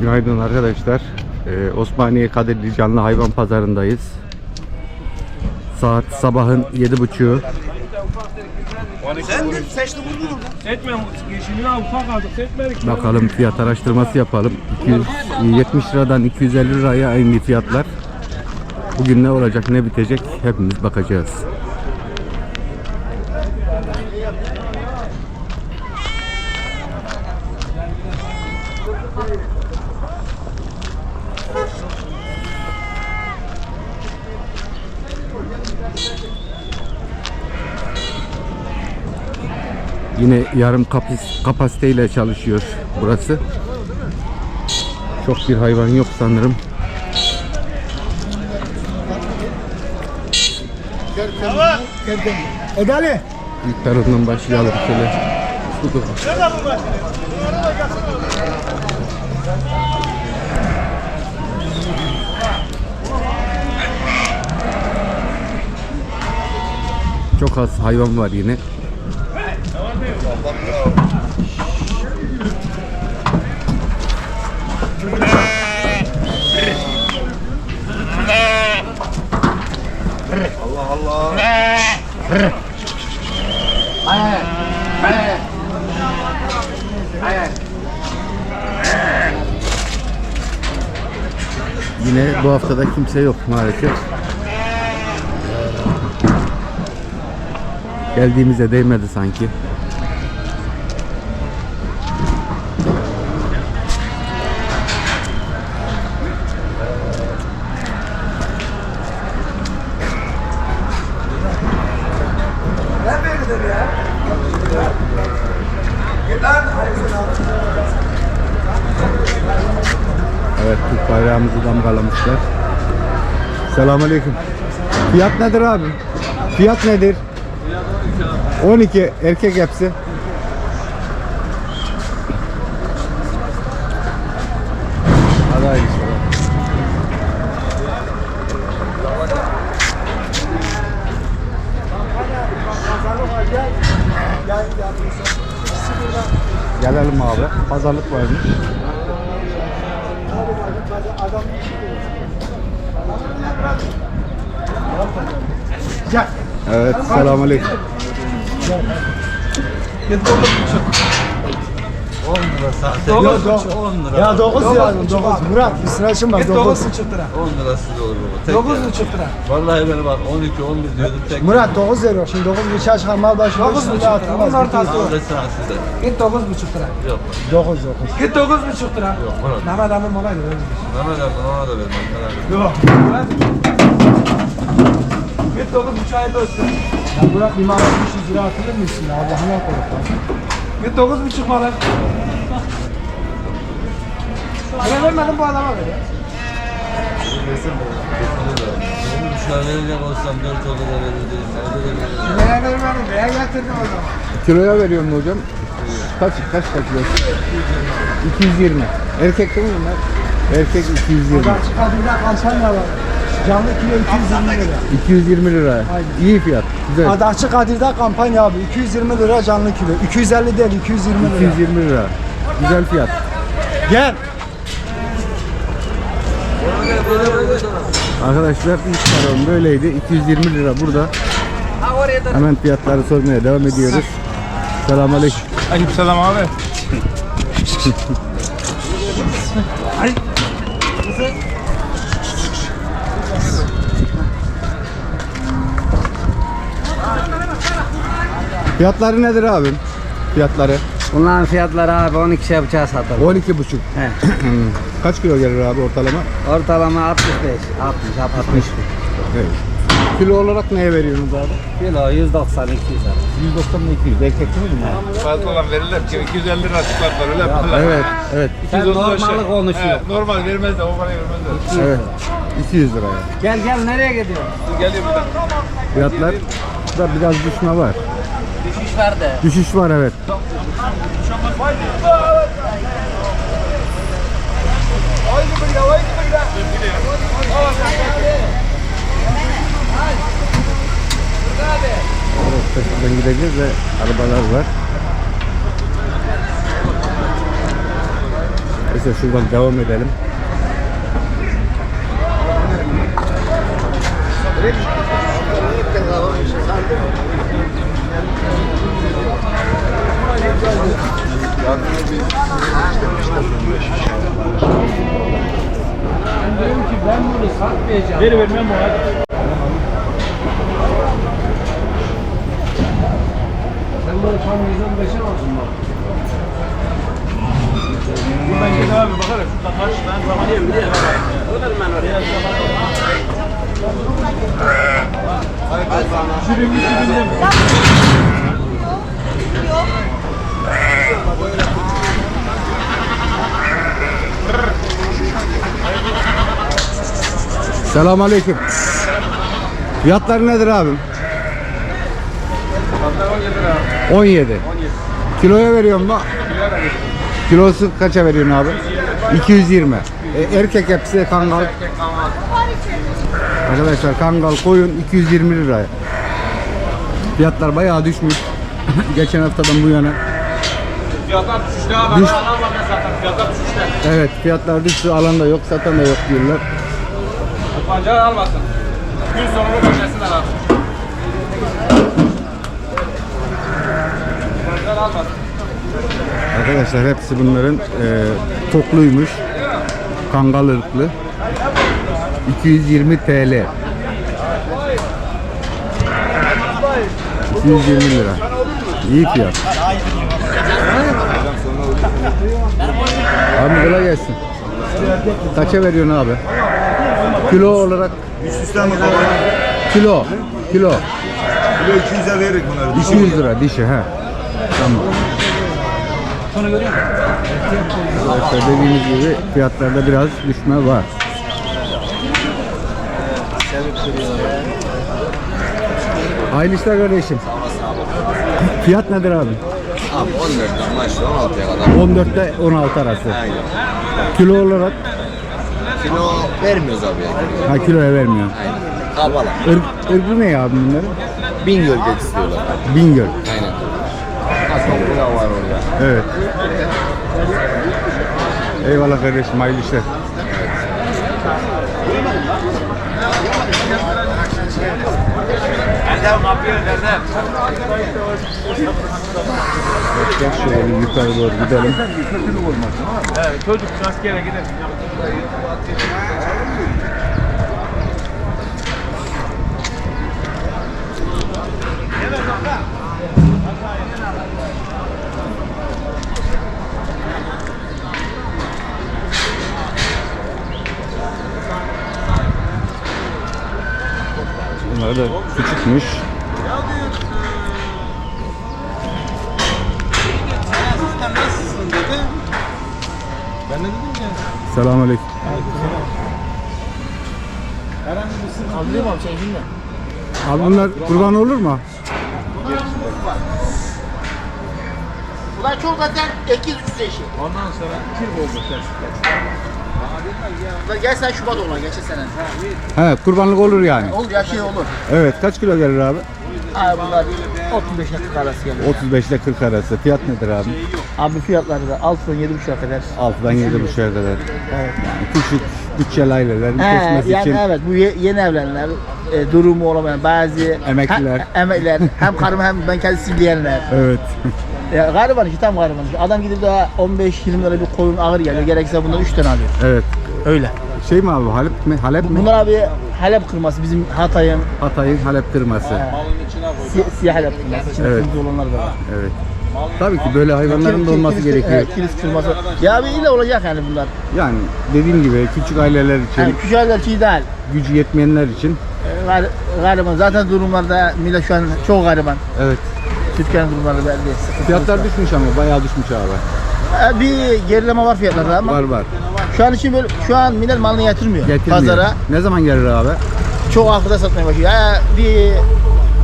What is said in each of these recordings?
Günaydın arkadaşlar. Ee, Osmaniye Kadirli Canlı Hayvan Pazarındayız. Saat sabahın yedi buçuğu. Seçme yeşilini al ufak aldık seçmedik. Bakalım fiyat araştırması yapalım. 270 liradan 250 liraya aynı fiyatlar. Bugün ne olacak ne bitecek hepimiz bakacağız. Yine yarım kapis, kapasiteyle çalışıyor burası. Çok bir hayvan yok sanırım. Edali. İlk tarafından başlayalım şöyle. Çok az hayvan var yine. Yine bu haftada kimse yok maalesef. Geldiğimize değmedi sanki. Damgalamışlar. Selamünaleyküm. Fiyat nedir abi? Fiyat nedir? 12 erkek hepsi. Hadi. Gelelim abi. Pazarlık varmış. Evet, selamünaleyküm. Ya 9 ya 9. Murat bir sıra için bak 9. 10 lira size olur baba. Tek 9 yani. buçuk lira. Vallahi ben bak 12 11 diyordum tek. Murat 9 veriyor. Şimdi 9 bıçağı çıkan mal başı 9 buçuk lira. Bunlar tatlı. Al desene size. Git dokuz buçuk lira. Yok. 9 9. Git dokuz buçuk lira. Yok Murat. Mehmet Amir molaydı. Mehmet abi ona da vermem. Yok. Olsun. Ya Murat bir mal 500 lira atılır mısın ya? Allah'ına. Git dokuz buçuk malı. Bana vermedin bu adama ver ya. Şuna verecek olsam 4 olur da verirdim. Neye vermedin? Neye getirdin o zaman? Kiloya veriyorum mu hocam? Kaç kaç kaç kilo? 220. Erkek değil mi bunlar? Erkek 220. Bak çıkartımda kampanya var. Canlı kilo 220 lira. 220 lira. İyi fiyat. Güzel. Hadi açık Kadir'de kampanya abi. 220 lira canlı kilo. 250 değil 220 lira. 220 lira. Güzel fiyat. Gel. Arkadaşlar ilk param böyleydi. 220 lira burada. Hemen fiyatları sormaya devam ediyoruz. Selamünaleyküm. Aleykümselam abi. Fiyatları nedir abim? Fiyatları Bunların fiyatları abi 12 bıçağı satalım. 12 buçuk. He. Kaç kilo gelir abi ortalama? Ortalama 65, 60, 65. Evet. Kilo olarak neye veriyorsunuz abi? Kilo 190, 200 abi. 190 ile 200. Erkek değil mi bunlar? Fazla olan verirler ki 250 lira çıkartlar öyle mi? Evet, evet. Sen 230 normalı şey. konuşuyor. He, normal vermez de o parayı vermezler. Evet. 200 liraya. Gel gel nereye gidiyorsun? Geliyor buradan. Fiyatlar da biraz düşme var. Düşüş var de. Düşüş var evet. Şuradan gideceğiz ve arabalar var. Mesela şuradan devam edelim. Ver vermem o hadi. Sen bunu tam 115'e alsın bak. Ben gel abi bakarım. Şurada kaç tane zaman yiyebilir ya. Öderim ben oraya. Şuraya bir sürü mi? Selamünaleyküm. Fiyatları nedir abim? 17. Kiloya veriyor mu? Kilosu kaça veriyorsun abi? 220. E, erkek hepsi kangal. Arkadaşlar kangal koyun 220 liraya. Fiyatlar bayağı düşmüş. Geçen haftadan bu yana. Fiyatlar düşüşte abi. Düş- Ben alamam ben zaten. Fiyatlar düşüşte. Evet fiyatlar düştü. Alanda yok, satan da yok diyorlar. Pancar almasın. Gün sonunu köşesinden al. Pancar almasın. Arkadaşlar hepsi bunların e, tokluymuş. Kangal ırklı. 220 TL. 220 lira. İyi fiyat. Abi kolay gelsin. Kaça veriyorsun abi? Kilo olarak Sistem mi baba? kilo. Kilo. Kilo 200'e veririk bunları. 200 lira dişi ha. Tamam. Arkadaşlar dediğimiz gibi fiyatlarda biraz düşme var. Hayırlı işler kardeşim. Fiyat nedir abi? Abi 14'den başlıyor 16'ya kadar. 14'te 16 arası. Aynen. Kilo olarak Kilo vermiyoruz abi ya. ha kiloya vermiyor. Aynen. Kabalı. Ir, ırkı ne abi bunların? Bin gölge istiyorlar. Bingöl. Aynen. Aslında da var orada. Evet. Eyvallah kardeşim hayırlı işler. Erdem kapıyı Erdem. Gel şöyle yukarı doğru gidelim. Evet, çocuk askere gider. Bunlar da küçükmüş. Selamünaleyküm. Anlıyorum abi sen şimdi. Abi bunlar kurban olur mu? Ulan çok zaten ekiz üstü eşi. Ondan sonra kir oldu gel sen Şubat olan geçen sene. He kurbanlık olur yani. Olur ya şey olur. Evet kaç kilo gelir abi? Abi bunlar 35 dakika arası geliyor. 35 ile 40 arası. Fiyat nedir abi? Abi fiyatları da 6'dan 7.5'a kadar. 6'dan 7.5'a kadar. Evet. Yani küçük bütçeli ailelerin He, kesmesi yani için evet bu ye- yeni evlenenler, e, durumu olamayan bazı Emekliler. He, emekliler hem karım hem ben kendisi diyenler. evet. Ya gariban işte tam gariban. Adam gidip daha 15-20 lira bir koyun ağır geliyor. Gerekirse bundan 3 tane alıyor. evet. Öyle. Şey mi abi Halep mi? Halep mi? Bunlar abi Halep kırması bizim Hatay'ın Hatay'ın Halep kırması. si- siyah Halep kırması. İçinde Evet. olanlar da var. Evet. Tabii ki böyle hayvanların da olması gerekiyor. Evet, kırması. Ya bir ile olacak yani bunlar. Yani dediğim gibi küçük aileler için, Yani küçük aileler için ideal. gücü yetmeyenler için Ee, gar- Gariban. Zaten durumlarda millet şu an çok gariban. evet. Türkiye'nin durumları belli. Fiyatlar düşmüş ama bayağı düşmüş abi. Ee, Bir gerileme var fiyatlarda ama Var var. Şu an için böyle şu an millet malını getirmiyor, Getirmiyor. pazara. Ne zaman gelir abi? Çok haftada satmaya başlıyor. Ya bir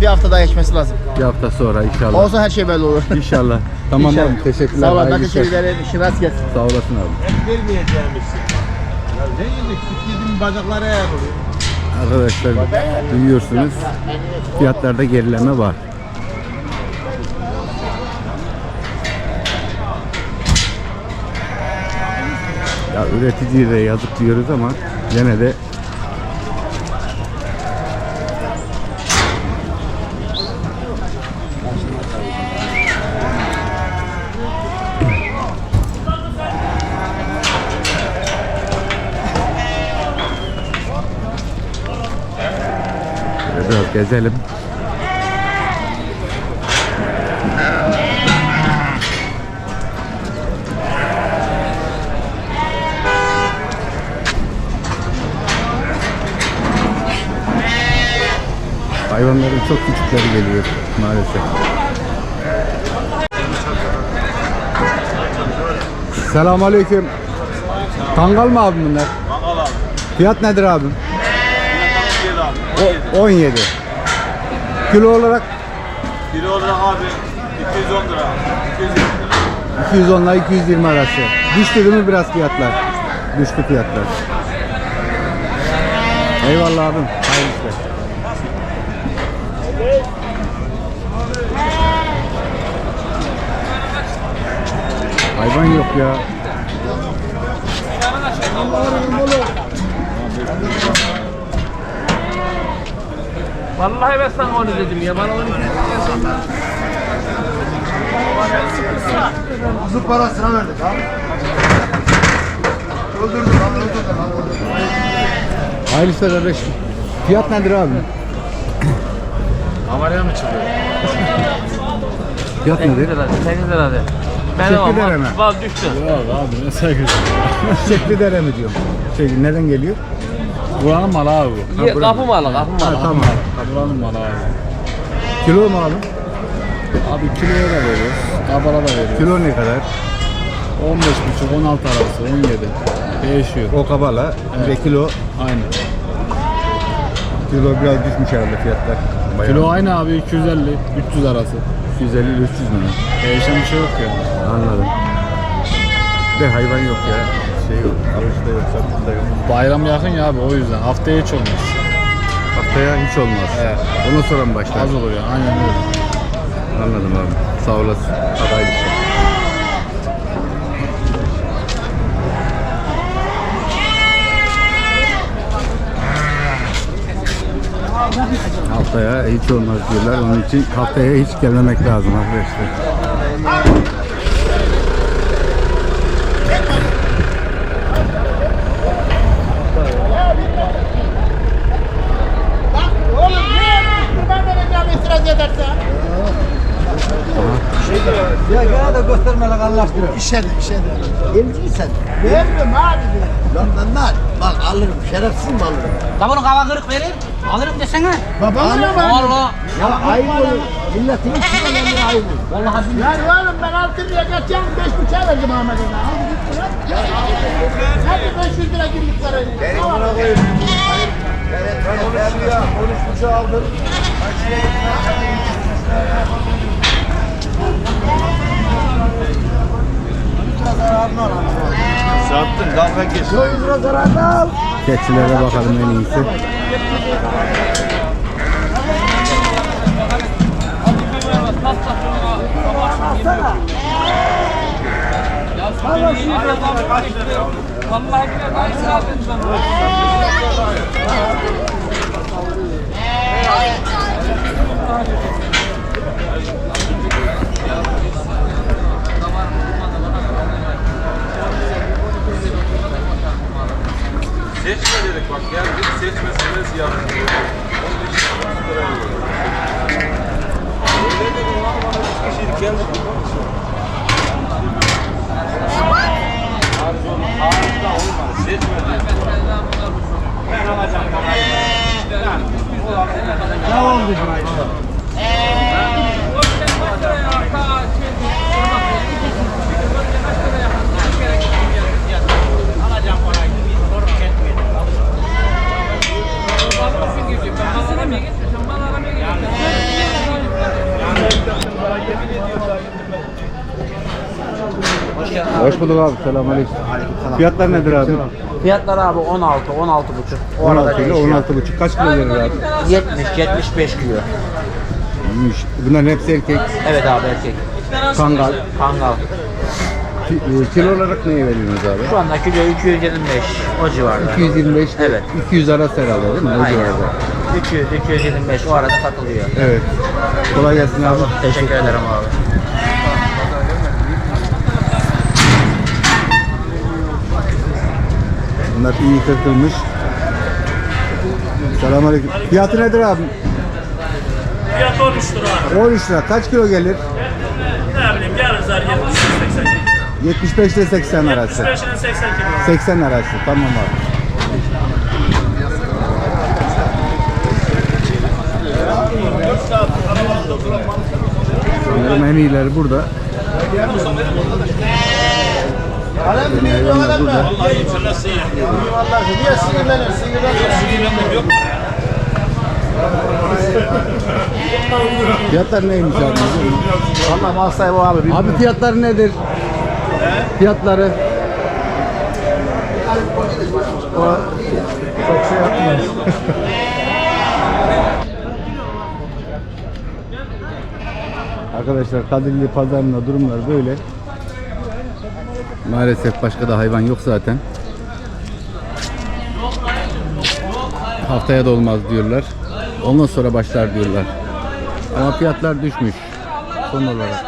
bir hafta daha geçmesi lazım. Bir hafta sonra inşallah. Olsa her şey belli olur. İnşallah. Tamam İnşallah. abi teşekkürler. Sağ ol. Ben hayırlı teşekkür işler. ederim. İşin rast gelsin. Sağ olasın abi. Vermeyeceğimiz. Ya ne yedik? Yedim bacakları eğer oluyor. Arkadaşlar duyuyorsunuz. Fiyatlarda gerileme var. Ya üreticiye de yazık diyoruz ama gene de biraz gezelim. Hayvanların çok küçükleri geliyor maalesef. Selamünaleyküm. Kangal mı abi bunlar? Kangal abi. Fiyat nedir abim? Fiyat abi 17. O, 17. Kilo olarak Kilo olarak abi 210 lira. 220 lira. 210 ile 220 arası. Düştü değil mi biraz fiyatlar? Düştü fiyatlar. Eyvallah abim. Hayırlı Hayvan yok ya. Vallahi ben sana onu dedim ya. Bana onu Kuzu parasına verdik abi. Öldürdük abi öldürdük abi. Hayırlı işler kardeş. Fiyat nedir abi? Kameraya mı çıkıyor? Fiyat 8 nedir? lira, 8 lira de. Benim Teşekkür ama ederim. bal düştü. Abi ne saygısı. Çiçekli dere mi diyorum? Şey, nereden geliyor? Buranın malı abi bu. Ye, kapı malı, kapı Ha, malı. tamam. Buranın malı abi. Kilo mu abi? Abi kiloya da veriyoruz. Kabala da veriyoruz. Kilo ne kadar? 15,5 16 arası 17. Değişiyor. O kabala. Bir de kilo. Aynı. Kilo biraz düşmüş herhalde fiyatlar. Bayağı. Kilo aynı abi 250 300 arası. 250 ile 300 lira. Değişen bir şey yok ya. Anladım. De hayvan yok ya. Şey yok. Alıcıda yok, satıcıda yok. Bayram yakın ya abi o yüzden. Haftaya hiç olmaz. Haftaya hiç olmaz. Evet. Ondan sonra mı başlar? Az olur ya. Aynen öyle. Anladım abi. Sağ olasın. Hadi Haftaya hiç olmaz diyorlar. Onun için haftaya hiç gelmemek lazım arkadaşlar. Ya gene de göstermelik anlaştırıyor. İşe de işe de. Elci sen. Vermiyorum abi. Lan lan lan. Bak alırım. Şerefsiz mi alırım? La bunu kava kırık verir. Alırım desene. Baba alırım ben. Allah. Ya ayıp olur. Milletin içine ayıp olur. Vallahi Yani oğlum ben 6 liraya geçeceğim 5 buçuğa verdim Ahmet'e. Al git lan. Hadi 500 lira girdik parayı. Benim buna. Evet, ben 13 ya, 13 buçuğa aldım. Sattın dalga geç. 100 lira zararını al. Keçilere bakalım en iyisi. Vallahi Seçme dedik bak geldik seçmesiniz yarın. Öyle dedim lan bana üç kişilik geldik. Harika olmaz. Seçme dedik. Ben alacağım. Ne oldu? Hoş bulduk abi. Selamünaleyküm. Fiyatlar nedir abi? Fiyatlar abi 16, 16 buçuk. 16 ile 16 buçuk. Kaç kilo verir abi? 70, 75 kilo. İyiymiş. Bunların hepsi erkek. Evet abi erkek. Kangal. Kangal. Ki- e, Kilo olarak neye veriyorsunuz abi? Şu anda kilo 225 o civarda. 225 ile Evet. 200 arası herhalde değil mi? O Aynen. civarda. 200 225 o arada satılıyor. Evet. Kolay gelsin abi. Teşekkür ederim abi. Bunlar iyi kırkılmış. Selamünaleyküm. Fiyatı nedir abi? Fiyat 13 lira abi. 13 lira. Kaç kilo gelir? Ne bileyim yarızlar 70 80 kilo. 75 ile 80 arası. 75 ile 80 kilo. 80 arası. Tamam abi. Sanırım en iyileri burada. En iyileri burada. Niye sinirlenir? Sinirlenir. Fiyatlar neymiş abi? Valla mal sahibi o abi. Abi fiyatları nedir? Fiyatları. Çok şey yapmıyor. Arkadaşlar Kadirli pazarında durumlar böyle. Maalesef başka da hayvan yok zaten. Haftaya da olmaz diyorlar. Ondan sonra başlar diyorlar. Ama fiyatlar düşmüş son olarak.